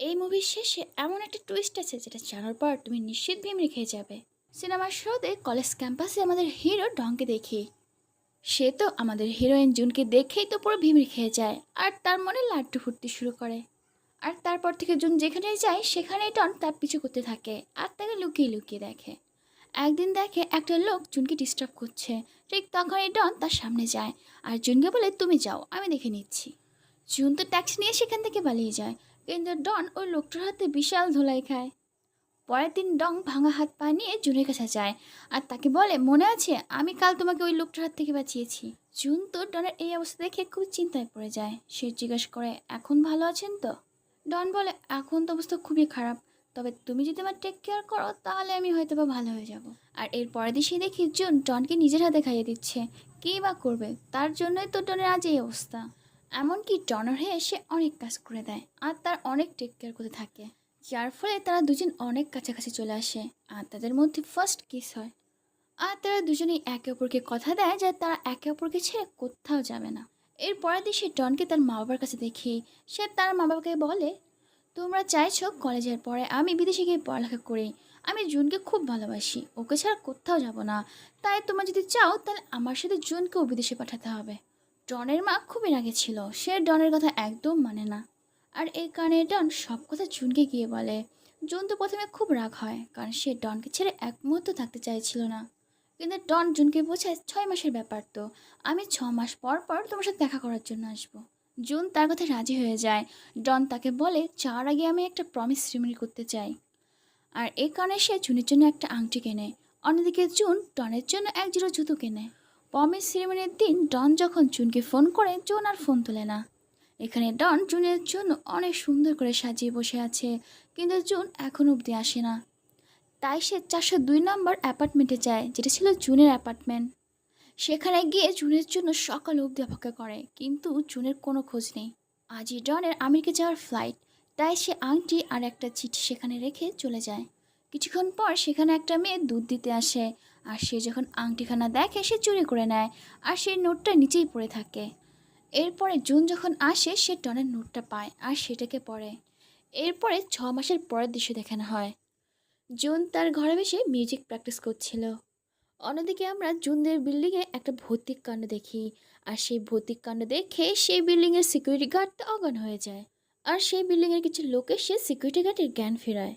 এই মুভির শেষে এমন একটা টুইস্ট আছে যেটা জানার পর তুমি নিশ্চিত ভীম রেখে যাবে। সিনেমার শোতে কলেজ ক্যাম্পাসে আমাদের হিরো ডংকে দেখি। সে তো আমাদের হিরোইন জুনকে দেখেই তো পুরো ভীম খেয়ে যায় আর তার মনে লাড্ডু ফুটতে শুরু করে। আর তারপর থেকে জুন যেখানেই যায়, সেখানেই টন তার পিছু করতে থাকে আর তাকে লুকিয়ে লুকিয়ে দেখে। একদিন দেখে একটা লোক জুনকে ডিস্টার্ব করছে। ঠিক তখনই ডন তার সামনে যায় আর জুনকে বলে, তুমি যাও, আমি দেখে নিচ্ছি। জুন তো ট্যাক্সি নিয়ে সেখান থেকে পালিয়ে যায়। কিন্তু ডন ওই লোকটার হাতে বিশাল ধুলাই খায়। পরের দিন ডং ভাঙা হাত পা নিয়ে জুনের কাছে যায় আর তাকে বলে, মনে আছে? আমি কাল তোমাকে ওই লোকটার হাত থেকে বাঁচিয়েছি। জুন তো ডনের এই অবস্থা দেখে খুব চিন্তায় পড়ে যায়। সে জিজ্ঞেস করে, এখন ভালো আছেন তো? ডন বলে, এখন তো অবস্থা খুবই খারাপ। তবে তুমি যদি আমার টেক কেয়ার করো, তাহলে আমি হয়তো বা ভালো হয়ে যাব। আর এর পরের দিন সে দেখি জুন ডনকে নিজের হাতে খাইয়ে দিচ্ছে। কী বা করবে? তার জন্যই তো ডনের আজ এই অবস্থা। এমনকি ডনার হয়ে সে অনেক কাজ করে দেয় আর তার অনেক টেক কেয়ার করতে থাকে। যার ফলে তারা দুজন অনেক কাছাকাছি চলে আসে আর তাদের মধ্যে ফার্স্ট কিস হয়। আর তারা দুজনেই একে অপরকে কথা দেয় যে তারা একে অপরকে ছেড়ে কোথাও যাবে না। এর পরের দিন সে ডনকে তার মা বাবার কাছে দেখি, সে তার মা বাবাকে বলে, তোমরা চাইছো কলেজের পরে আমি বিদেশে গিয়ে পড়ালেখা করি। আমি জুনকে খুব ভালোবাসি। ওকে ছাড়া কোথাও যাব না। তাই তোমরা যদি চাও তাহলে আমার সাথে জুনকেও বিদেশে পাঠাতে হবে। ডনের মা খুবই রাগে ছিল। সে ডনের কথা একদম মানে না। আর এই কারণে ডন সব কথা জুনকে গিয়ে বলে। জুন তো প্রথমে খুব রাগ হয়, কারণ সে ডনকে ছেড়ে এক মুহূর্ত থাকতে চাইছিল না। কিন্তু ডন জুনকে বোঝায় ছয় মাসের ব্যাপার তো। আমি ছ মাস পর পর তোমার সাথে দেখা করার জন্য আসব। জুন তার কথা রাজি হয়ে যায়। ডন তাকে বলে, যাওয়ার আগে আমি একটা প্রমিস সেরিমনি করতে চাই। আর এই কারণে সে জুনের জন্য একটা আংটি কেনে। অন্যদিকে জুন ডনের জন্য এক জোড়া জুতো কেনে। প্রমিস সেরিমনির দিন ডন যখন জুনকে ফোন করে, জুন আর ফোন তোলে না। এখানে ডন জুনের জন্য অনেক সুন্দর করে সাজিয়ে বসে আছে, কিন্তু জুন এখন অবধি আসে না। তাই সে চারশো দুই নম্বর অ্যাপার্টমেন্টে যায়, যেটা ছিল জুনের অ্যাপার্টমেন্ট। সেখানে গিয়ে জুনের জন্য সকাল অবধি অপেক্ষা করে, কিন্তু জুনের কোনো খোঁজ নেই। আজই ডনের আমেরিকা যাওয়ার ফ্লাইট তাই সে আংটি আর একটা চিঠি সেখানে রেখে চলে যায়। কিছুক্ষণ পর সেখানে একটা মেয়ে দুধ দিতে আসে আর সে যখন আংটিখানা দেখে, সে চুরি করে নেয় আর সেই নোটটা নিচেই পড়ে থাকে। এরপরে জুন যখন আসে, সে টনের নোটটা পায় আর সেটাকে পড়ে। এরপরে ছ মাসের পরের দৃশ্য দেখানো হয়। জুন তার ঘরে বসে মিউজিক প্র্যাকটিস করছিল। অন্যদিকে আমরা জুনদের বিল্ডিংয়ে একটা ভৌতিক কাণ্ড দেখি আর সেই ভৌতিক কাণ্ড দেখে সেই বিল্ডিংয়ের সিকিউরিটি গার্ডটা অজ্ঞান হয়ে যায়। আর সেই বিল্ডিংয়ের কিছু লোক এসে সিকিউরিটি গার্ডের জ্ঞান ফেরায়।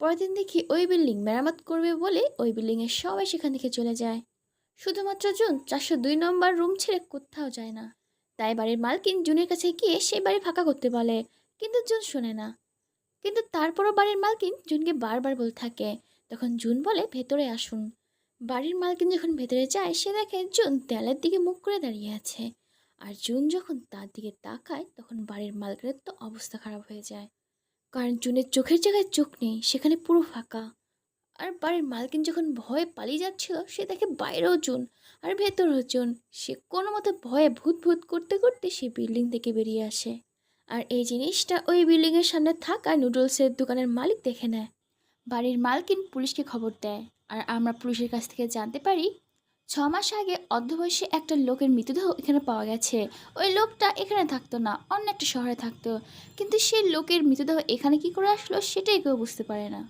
পরের দিন দেখি ওই বিল্ডিং মেরামত করবে বলে ওই বিল্ডিংয়ের সবাই সেখান থেকে চলে যায়। শুধুমাত্র জুন, চারশো দুই নম্বর রুম ছেড়ে কোথাও যায় না। তাই বাড়ির মালকিন জুনের কাছে গিয়ে সেই বাড়ি ফাঁকা করতে বলে, কিন্তু জুন শোনে না। কিন্তু তারপরও বাড়ির মালকিন জুনকে বারবার বলতে থাকে। তখন জুন বলে, ভেতরে আসুন। বাড়ির মালকিন যখন ভেতরে যায়, সে দেখে জুন দেয়ালের দিকে মুখ করে দাঁড়িয়ে আছে। আর জুন যখন তার দিকে তাকায়, তখন বাড়ির মালকিনের তো অবস্থা খারাপ হয়ে যায়। কারণ জুনের চোখের জায়গায় চোখ নেই, সেখানে পুরো ফাঁকা। আর বাড়ির মালকিন যখন ভয়ে পালিয়ে যাচ্ছিল, সে দেখে বাইরেও জুন আর ভেতরেও জুন। সে কোনো মতো ভয়ে ভূত ভূত করতে করতে সে বিল্ডিং থেকে বেরিয়ে আসে। আর এই জিনিসটা ওই বিল্ডিংয়ের সামনে থাকা নুডলসের দোকানের মালিক দেখে নেয়। বাড়ির মালকিন পুলিশকে খবর দেয়। আর আমরা পুলিশের কাছ থেকে জানতে পারি ছ মাস আগে অর্ধবয়সী একটা লোকের মৃতদেহ এখানে পাওয়া গেছে। ওই লোকটা এখানে থাকতো না, অন্য একটা শহরে থাকতো। কিন্তু সেই লোকের মৃতদেহ এখানে কি করে আসলো সেটাই কেউ বুঝতে পারে না।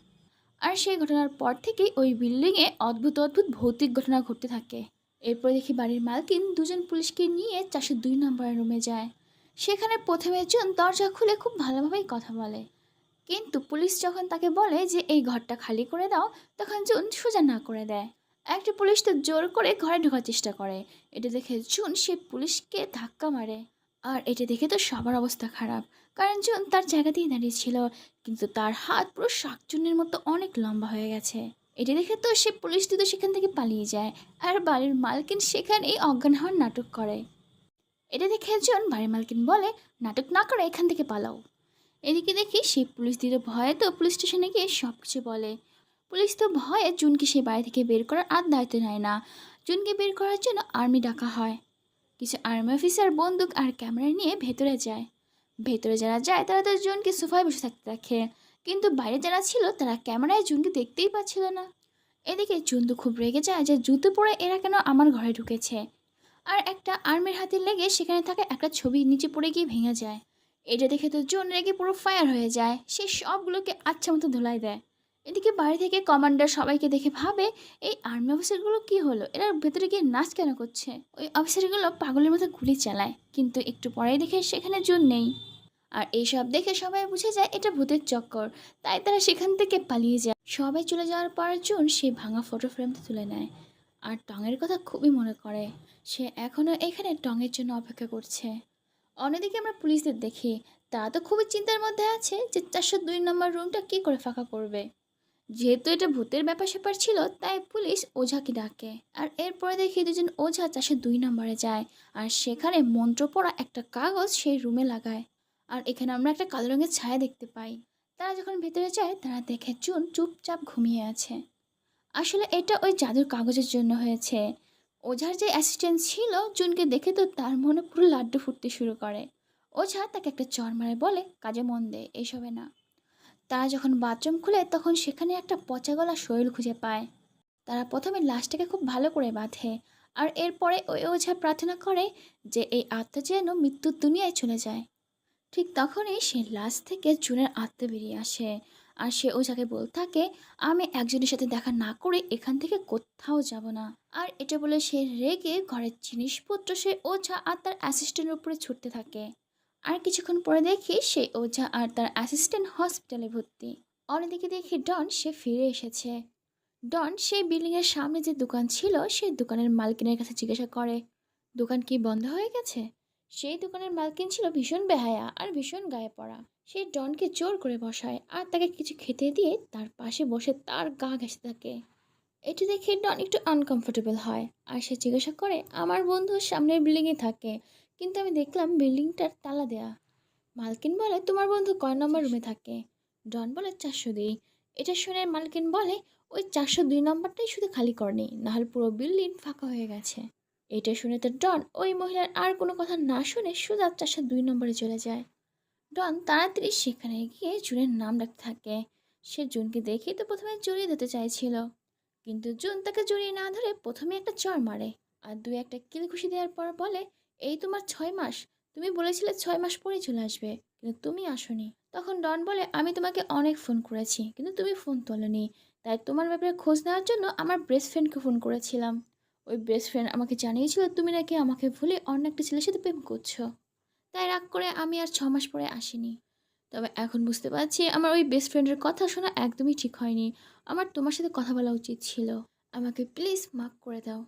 আর সেই ঘটনার পর থেকেই ওই বিল্ডিংয়ে অদ্ভুত অদ্ভুত ভৌতিক ঘটনা ঘটতে থাকে। এরপর দেখি বাড়ির মালকিন দুজন পুলিশকে নিয়ে চারশো দুই নম্বরের রুমে যায়। সেখানে প্রথমে জন দরজা খুলে খুব ভালোভাবেই কথা বলে। কিন্তু পুলিশ যখন তাকে বলে যে, এই ঘরটা খালি করে দাও, তখন জুন সোজা না করে দেয়। একটা পুলিশ তো জোর করে ঘরে ঢোকার চেষ্টা করে। এটা দেখে জুন সে পুলিশকে ধাক্কা মারে। আর এটা দেখে তো সবার অবস্থা খারাপ। কারণ জুন তার জায়গাতেই দাঁড়িয়েছিল কিন্তু তার হাত পুরো শাকচুন্নির মতো অনেক লম্বা হয়ে গেছে। এটা দেখে তো সে পুলিশ তো সেখান থেকে পালিয়ে যায়, আর বাড়ির মালকিন সেখানেই অজ্ঞান হওয়ার নাটক করে। এটা দেখে একজন বাড়ির মালকিন বলে, নাটক না করে এখান থেকে পালাও। এদিকে দেখি সেই পুলিশ দিল ভয়ে তো পুলিশ স্টেশনে গিয়ে সব কিছু বলে। পুলিশ তো ভয়ে জুনকে সেই বাড়ি থেকে বের করার আর দায়িত্ব নেয় না। জুনকে বের করার জন্য আর্মি ডাকা হয়। কিছু আর্মি অফিসার, বন্দুক আর ক্যামেরা নিয়ে ভেতরে যায়। ভেতরে যারা যায়, তারা তো জুনকে সোফায় বসে থাকতে দেখে। কিন্তু বাইরে যারা ছিল, তারা ক্যামেরায় জুনকে দেখতেই পাচ্ছিল না। এদিকে জুন তো খুব রেগে যায় যে জুতো পরে এরা কেন আমার ঘরে ঢুকেছে। আর একটা আর্মির হাতে লেগে সেখানে থাকা একটা ছবি নিচে পড়ে গিয়ে ভেঙে যায়। এটা দেখে তো জোন রেগে পুরো ফায়ার হয়ে যায়। সে সবগুলোকে আচ্ছা মতো ধুলাই দেয়। এদিকে বাড়ি থেকে কমান্ডার সবাইকে দেখে ভাবে, এই আর্মি অফিসারগুলো কি হলো? এরা ভেতরে গিয়ে নাচ কেন করছে? ওই অফিসারগুলো পাগলের মতো গুলি চালায়, কিন্তু একটু পরেই দেখে সেখানে জোন নেই। আর এইসব দেখে সবাই বুঝে যায় এটা ভূতের চক্কর, তাই তারা সেখান থেকে পালিয়ে যায়। সবাই চলে যাওয়ার পর জুন সেই ভাঙা ফটো ফ্রেমটা তুলে নেয়। আর টঙের কথা খুবই মনে করে, সে এখনও এখানে টঙের জন্য অপেক্ষা করছে। অন্যদিকে আমরা পুলিশদের দেখি, তারা তো খুবই চিন্তার মধ্যে আছে যে চারশো দুই নম্বর রুমটা কী করে ফাঁকা করবে। যেহেতু এটা ভূতের ব্যাপার স্যাপার ছিল, তাই পুলিশ ওঝাকে ডাকে। আর এরপরে দেখি দুজন ওঝা চাষে দুই নম্বরে যায়, আর সেখানে মন্ত্র পড়া একটা কাগজ সেই রুমে লাগায়। আর এখানে আমরা একটা কালো রঙের ছায়া দেখতে পাই। তারা যখন ভেতরে যায়, তারা দেখে চুন চুপচাপ ঘুমিয়ে আছে। আসলে এটা ওই জাদুর কাগজের জন্য হয়েছে। ওঝার যে অ্যাসিস্ট্যান্ট ছিল, জুনকে দেখে তো তার মনে পুরো লাড্ডু ফুটতে শুরু করে। ওঝা তাকে একটা চর মারে বলে, কাজে মন দে এইসবে না। তারা যখন বাথরুম খুলে তখন সেখানে একটা পচা গলা শরীর খুঁজে পায়। তারা প্রথমে লাশটাকে খুব ভালো করে বাঁধে আর এরপরে ওই ওঝা প্রার্থনা করে যে এই আত্মা যেন মৃত্যুর দুনিয়ায় চলে যায়। ঠিক তখনই সে লাশ থেকে জুনের আত্মা বেরিয়ে আসে আর সে ওঝাকে বলতে থাকে, আমি একজনের সাথে দেখা না করে এখান থেকে কোথাও যাব না। আর এটা বলে সে রেগে ঘরের জিনিসপত্র সে ওঝা আর তার অ্যাসিস্ট্যান্টের উপরে ছুটতে থাকে। আর কিছুক্ষণ পরে দেখি সেই ওঝা আর তার অ্যাসিস্ট্যান্ট হসপিটালে ভর্তি। অন্যদিকে দেখি ডন সে ফিরে এসেছে। ডন, সেই বিল্ডিংয়ের সামনে যে দোকান ছিল, সেই দোকানের মালকিনের কাছে জিজ্ঞাসা করে, দোকান কি বন্ধ হয়ে গেছে? সেই দোকানের মালকিন ছিল ভীষণ বেহায়া আর ভীষণ গায়ে পড়া। সে ডনকে জোর করে বসায় আর তাকে কিছু খেতে দিয়ে তার পাশে বসে তার গা ঘেঁষতে থাকে। এটি দেখে ডন একটু আনকমফোর্টেবল হয় আর সে জিজ্ঞাসা করে, আমার বন্ধু সামনের বিল্ডিংয়ে থাকে। কিন্তু আমি দেখলাম বিল্ডিংটার তালা দেয়া। মালকিন বলে, তোমার বন্ধু কয় নম্বর রুমে থাকে? ডন বলে, চারশো দুই। এটা শুনে মালকিন বলে, ওই চারশো দুই নম্বরটাই শুধু খালি করেনি নাহলে পুরো বিল্ডিং ফাঁকা হয়ে গেছে। এটা শুনে তো ডন, ওই মহিলার আর কোনো কথা না শুনে সোজা চারশো দুই নম্বরে চলে যায়। ডন তাড়াতাড়ি সেখানে গিয়ে জুনের নাম ডাকতে থাকে। সে জুনকে দেখেই তো প্রথমে জড়িয়ে দিতে চাইছিল। কিন্তু জুন তাকে জড়িয়ে না ধরে প্রথমে একটা চর মারে, আর দুই একটা কিল ঘুষি দেওয়ার পর বলে এই তোমার ছয় মাস? তুমি বলেছিলে ছয় মাস পরেই চলে আসবে, কিন্তু তুমি আসোনি। তখন ডন বলে, আমি তোমাকে অনেক ফোন করেছি, কিন্তু তুমি ফোন তোলনি। তাই তোমার ব্যাপারে খোঁজ নেওয়ার জন্য আমার বেস্ট ফ্রেন্ডকে ফোন করেছিলাম। ওই বেস্ট ফ্রেন্ড আমাকে জানিয়েছিল, তুমি নাকি আমাকে ভুলে অন্য একটা ছেলের সাথে প্রেম করছ। তাই রাগ করে আমি আর ছ মাস পরে আসিনি। তবে এখন বুঝতে পারছি, আমার ওই বেস্ট ফ্রেন্ডের কথা শোনা একদমই ঠিক হয়নি। আমার তোমার সাথে কথা বলা উচিত ছিল। আমাকে প্লিজ মাফ করে দাও।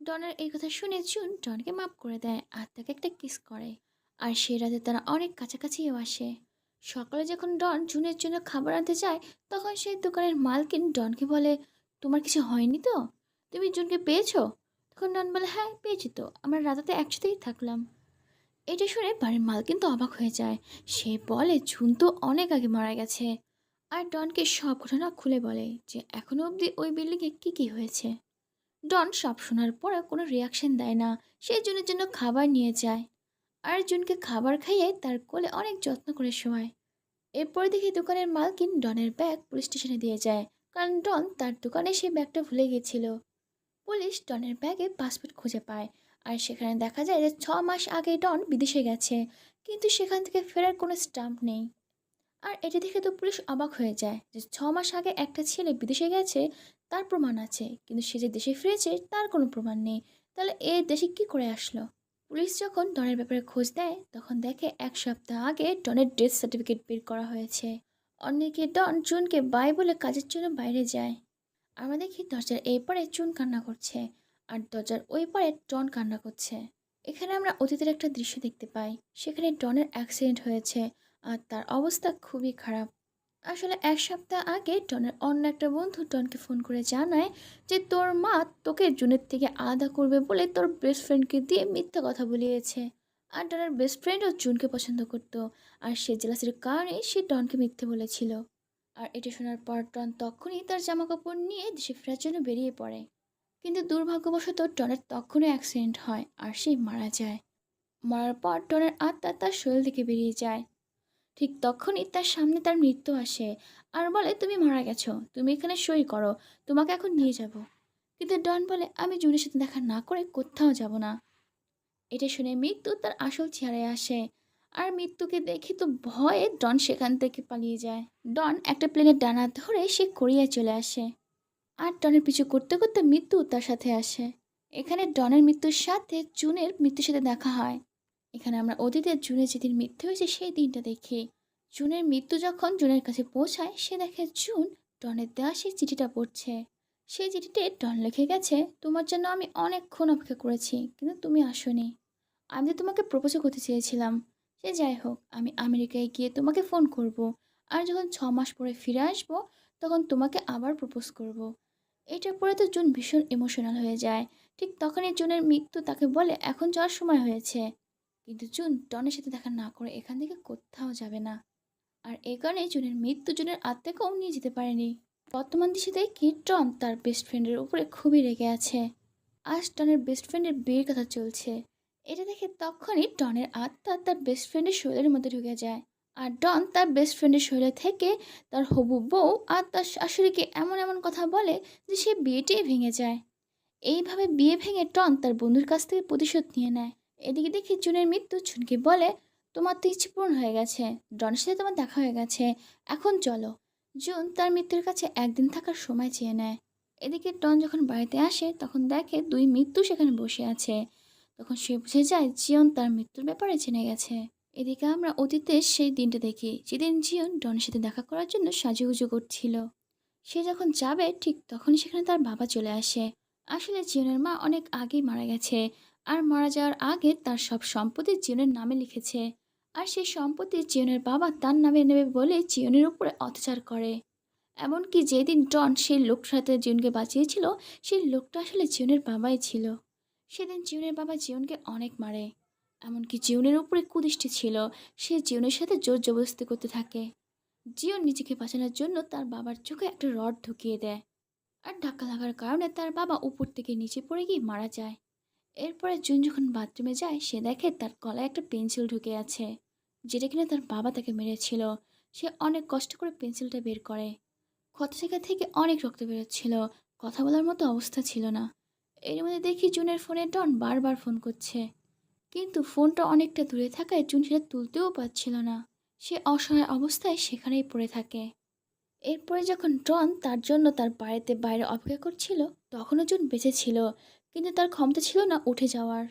ডনের এই কথা শুনে জুন ডনকে মাফ করে দেয়, আর তাকে একটা কিস করে। আর সে রাতে তারা অনেক কাছাকাছিও আসে। সকালে যখন ডন জুনের জন্য খাবার আনতে যায়, তখন সেই দোকানের মালকিন ডনকে বলে, তোমার কিছু হয়নি তো? তুমি জুনকে পেয়েছ? তখন ডন বলে হ্যাঁ পেয়েছি তো। আমরা রাতাতে একসাথেই থাকলাম। এটা শুনে বাড়ির মালকিন তো অবাক হয়ে যায়। সে বলে, জুন তো অনেক আগে মারা গেছে। আর ডনকে সব ঘটনা খুলে বলে যে এখনও অবধি ওই বিল্ডিংয়ে কী কী হয়েছে? ডন সব শোনার পরে কোনো রিয়াকশন দেয় না। সে জুনের জন্য খাবার নিয়ে যায়। আর জুনকে খাবার খাইয়ে তার কোলে অনেক যত্ন করে শোয়ায়। এরপর দেখি দোকানের মালকিন ডনের ব্যাগ পুলিশ স্টেশনে দিয়ে যায়। কারণ ডন তার দোকানে সেই ব্যাগটা ভুলে গিয়েছিল পুলিশ ডনের ব্যাগে পাসপোর্ট খুঁজে পায়। আর সেখানে দেখা যায় যে ছ মাস আগে ডন বিদেশে গেছে। কিন্তু সেখান থেকে ফেরার কোনো স্টাম্প নেই। আর এটা দেখে তো পুলিশ অবাক হয়ে যায় যে ছ মাস আগে একটা ছেলে বিদেশে গেছে তার প্রমাণ আছে। কিন্তু সে যে দেশে ফিরেছে, তার কোনো প্রমাণ নেই। তাহলে এ দেশে কি করে আসলো? পুলিশ যখন ডনের ব্যাপারে খোঁজ দেয় তখন দেখে এক সপ্তাহ আগে ডনের ডেথ সার্টিফিকেট বের করা হয়েছে। অনেকে ডন জুনকে বাই বলে কাজের জন্য বাইরে যায়। আমরা দেখি দরজার এই পারে চুন কান্না করছে, আর দরজার ওই পারে ডন কান্না করছে। এখানে আমরা অতীতের একটা দৃশ্য দেখতে পাই। সেখানে ডনের অ্যাক্সিডেন্ট হয়েছে, আর তার অবস্থা খুবই খারাপ। আসলে এক সপ্তাহ আগে টনের অন্য একটা বন্ধু টনকে ফোন করে জানায় যে, তোর মা তোকে জুনের থেকে আলাদা করবে বলে তোর বেস্ট ফ্রেন্ডকে দিয়ে মিথ্যা কথা বলিয়েছে। আর ডনের বেস্ট ফ্রেন্ডও জুনকে পছন্দ করতো, আর সে জেলাসির কারণে সে টনকে মিথ্যে বলেছিল। আর এটা শোনার পর টন তখনই তার জামা কাপড় নিয়ে দেশে ফেরার জন্য বেরিয়ে পড়ে। কিন্তু দুর্ভাগ্যবশত টনের তখনই অ্যাক্সিডেন্ট হয় আর সে মারা যায়। মরার পর টনের আত্মা তার শরীর থেকে বেরিয়ে যায়। ঠিক তখনই তার সামনে তার মৃত্যু আসে। আর বলে, তুমি মারা গেছো। তুমি এখানে সই করো। তোমাকে এখন নিয়ে যাব। কিন্তু ডন বলে, আমি জুনের সাথে দেখা না করে কোথাও যাব না। এটা শুনে মৃত্যু তার আসল চেহারায় আসে। আর মৃত্যুকে দেখে তো ভয়ে ডন সেখান থেকে পালিয়ে যায়। ডন একটা প্লেনের ডানা ধরে সে কোরিয়ায় চলে আসে। আর ডনের পিছু করতে করতে মৃত্যু তার সাথে আসে। এখানে ডনের মৃত্যুর সাথে জুনের মৃত্যুর সাথে দেখা হয়। এখানে আমরা অতীতে জুনের যেদিন মৃত্যু হয়েছে, সেই দিনটা দেখি। জুনের মৃত্যু যখন জুনের কাছে পৌঁছায়, সে দেখে জুন ডনের দেওয়া সেই চিঠিটা পড়ছে। সেই চিঠিতে ডন লিখে গেছে, তোমার জন্য আমি অনেকক্ষণ অপেক্ষা করেছি, কিন্তু তুমি আসোনি। আমি তো তোমাকে প্রপোজও করতে চেয়েছিলাম, সে যাই হোক, আমি আমেরিকায় গিয়ে তোমাকে ফোন করব। আর যখন ছ মাস পরে ফিরে আসব, তখন তোমাকে আবার প্রপোজ করব। এটা পরে তো জুন ভীষণ ইমোশনাল হয়ে যায়। ঠিক তখনই জুনের মৃত্যু তাকে বলে, এখন যাওয়ার সময় হয়েছে। কিন্তু জুন টনের সাথে দেখা না করে এখান থেকে কোথাও যাবে না। আর এই কারণে জুনের মৃত্যু জুনের আত্মাকেও নিয়ে যেতে পারেনি। বর্তমান দেশে দেখি টন তার বেস্ট ফ্রেন্ডের উপরে খুবই রেগে আছে। আজ টনের বেস্ট ফ্রেন্ডের বিয়ের কথা চলছে। এটা দেখে তখনই টনের আত্মা তার বেস্ট ফ্রেন্ডের শরীরের মধ্যে ঢুকে যায়। আর ডন তার বেস্ট ফ্রেন্ডের শরীরে থেকে তার হবু বউ আর তার শাশুড়িকে এমন এমন কথা বলে যে সে বিয়েটাই ভেঙে যায়। এইভাবে বিয়ে ভেঙে টন তার বন্ধুর কাছ থেকে প্রতিশোধ নিয়ে নেয়। এদিকে দেখি জুনের মৃত্যু চুনকে বলে, তোমার তো ইচ্ছে পূরণ হয়ে গেছে। ডনের সাথে তোমার দেখা হয়ে গেছে। এখন চলো। জুন তার মৃত্যুর কাছে একদিন থাকার সময় চেয়ে নেয়। এদিকে ডন যখন বাড়িতে আসে, তখন দেখে দুই মৃত্যু সেখানে বসে আছে। তখন সে বুঝে যায় জিয়ন তার মৃত্যুর ব্যাপারে জেনে গেছে। এদিকে আমরা অতীতে সেই দিনটা দেখি, যেদিন জিয়ন ডনের সাথে দেখা করার জন্য সাজুগুজু করছিল। সে যখন যাবে, ঠিক তখনই সেখানে তার বাবা চলে আসে। আসলে জিয়নের মা অনেক আগেই মারা গেছে। আর মারা যাওয়ার আগে তার সব সম্পত্তি জিয়নের নামে লিখেছে। আর সেই সম্পত্তি জিয়নের বাবা তার নামে নেবে বলে জিয়নের উপরে অত্যাচার করে। এমনকি যেদিন ডন সেই লোকটার সাথে জিয়নকে বাঁচিয়েছিল, সেই লোকটা আসলে জিয়নের বাবাই ছিল। সেদিন জিওনের বাবা জিওনকে অনেক মারে। এমনকি জিওনের উপরে কুদৃষ্টি ছিল, সে জিওনের সাথে জোর জবরদস্তি করতে থাকে। জিওন নিজেকে বাঁচানোর জন্য তার বাবার চোখে একটা রড ঢুকিয়ে দেয়। আর ধাক্কা লাগার কারণে তার বাবা উপর থেকে নিচে পড়ে গিয়ে মারা যায়। এরপরে জুন যখন বাথরুমে যায়, সে দেখে তার গলায় একটা পেন্সিল ঢুকে আছে, যেটা কিনা তার বাবা তাকে মেরেছিল। সে অনেক কষ্ট করে পেন্সিলটা বের করে। ক্ষত জায়গা থেকে অনেক রক্ত বেরোচ্ছিল। কথা বলার মতো অবস্থা ছিল না। এর মধ্যে দেখি জুনের ফোনে ডন বারবার ফোন করছে। কিন্তু ফোনটা অনেকটা দূরে থাকায় জুন সেটা তুলতেও পারছিল না। সে অসহায় অবস্থায় সেখানেই পড়ে থাকে। এরপরে যখন ডন তার জন্য তার বাড়িতে বাইরে অপেক্ষা করছিল, তখনও জুন বেঁচে ছিল। কিন্তু তার ক্ষমতা ছিল না উঠে যাওয়ার।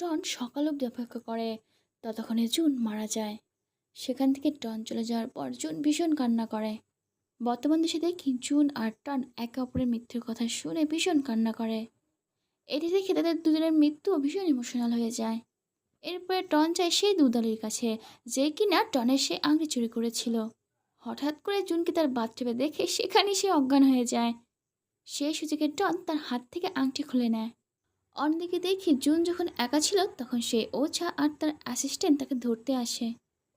ডন সকাল অব্দি অপেক্ষা করে। ততক্ষণে জুন মারা যায়। সেখান থেকে টন চলে যাওয়ার পর জুন ভীষণ কান্না করে। বর্তমান দেশে দেখি জুন আর টন একে অপরের মৃত্যুর কথা শুনে ভীষণ কান্না করে। এটি দেখে তাদের দুজনের মৃত্যু ভীষণ ইমোশনাল হয়ে যায়। এরপরে টন যায় সেই দুদলের কাছে, যে কিনা টনের সে আংটি চুরি করেছিল। হঠাৎ করে জুনকে তার বাথটবে দেখে সেখানেই সে অজ্ঞান হয়ে যায়। সেই সুযোগে ডন তার হাত থেকে আংটি খুলে নেয়। অন্যদিকে দেখি জুন যখন একা ছিল, তখন সে ওঝা আর তার অ্যাসিস্ট্যান্ট তাকে ধরতে আসে।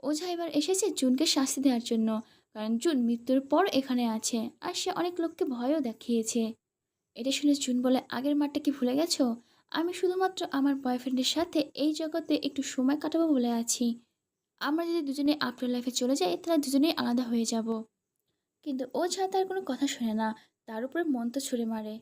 ওঝা এবার এসেছে জুনকে শাস্তি দেওয়ার জন্য, কারণ জুন মৃত্যুর পর এখানে আছে আর সে অনেক লোককে ভয়ও দেখিয়েছে। এটা শুনে জুন বলে, আগের মাঠটা কি ভুলে গেছো? আমি শুধুমাত্র আমার বয়ফ্রেন্ডের সাথে এই জগতে একটু সময় কাটাবো বলে আছি। আমরা যদি দুজনে আফটার লাইফে চলে যাই, তাহলে দুজনেই আলাদা হয়ে যাব। কিন্তু ও ছাড়া তার কোনো কথা শোনে না। তার উপরে মন্ত্র ছুড়ে মারে।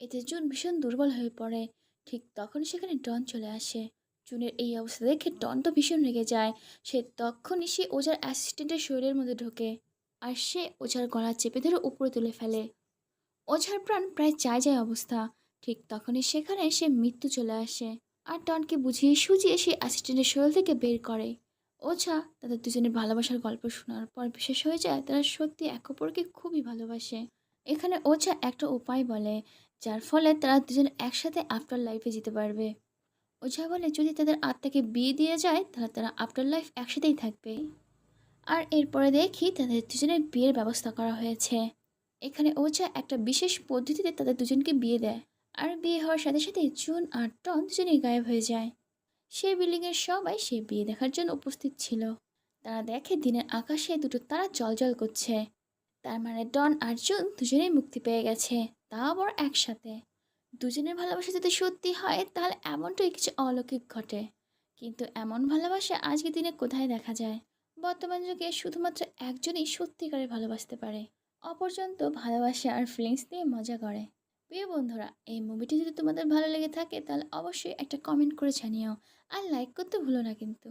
এতে জুন ভীষণ দুর্বল হয়ে পড়ে। ঠিক তখন সেখানে ডন চলে আসে। জুনের এই অবস্থা দেখে ডন তো ভীষণ রেগে যায়। সে তখনই সে ওঝার অ্যাসিস্ট্যান্টের শরীরের মধ্যে ঢোকে আর সে ওঝার গলা চেপে ধরে উপরে তুলে ফেলে। ওঝার প্রাণ প্রায় চায় যায় অবস্থা। ঠিক তখনই সেখানে সে মৃত্যু চলে আসে। আর টনকে বুঝিয়ে সুজিয়ে সে অ্যাসিস্ট্যান্টের শরীর থেকে বের করে। ওঝা তাদের দুজনের ভালোবাসার গল্প শোনার পর বিশেষ হয়ে যায়, তারা সত্যি এক অপরকে খুবই ভালোবাসে। এখানে ওঝা একটা উপায় বলে, যার ফলে তারা দুজন একসাথে আফটার লাইফে যেতে পারবে। ওঝা বলে, যদি তাদের আত্মাকে বিয়ে দিয়ে যায়, তাহলে তারা আফটার লাইফ একসাথেই থাকবে। আর এরপরে দেখি তাদের দুজনের বিয়ের ব্যবস্থা করা হয়েছে। এখানে ওঝা একটা বিশেষ পদ্ধতিতে তাদের দুজনকে বিয়ে দেয়। আর বিয়ে হওয়ার সাথে সাথে জুন আর টন দুজনেই গায়েব হয়ে যায়। সেই বিল্ডিংয়ের সবাই সেই বিয়ে দেখার জন্য উপস্থিত ছিল। তারা দেখে দিনের আকাশে দুটো তারা জলজল করছে। তার মানে ডন আর জুন দুজনেই মুক্তি পেয়ে গেছে তা আবার একসাথে। দুজনের ভালোবাসা যদি সত্যি হয়, তাহলে এমনটাই কিছু অলৌকিক ঘটে। কিন্তু এমন ভালোবাসা আজকের দিনে কোথায় দেখা যায়? বর্তমান যুগে শুধুমাত্র একজনই সত্যিকারে ভালোবাসতে পারে। অপরজন্ত ভালোবাসা আর ফিলিংস দিয়ে মজা করে। প্রিয় বন্ধুরা, এই মুভিটি যদি তোমাদের ভালো লেগে থাকে, তাহলে অবশ্যই একটা কমেন্ট করে জানিও। আর লাইক করতে ভুলো না কিন্তু।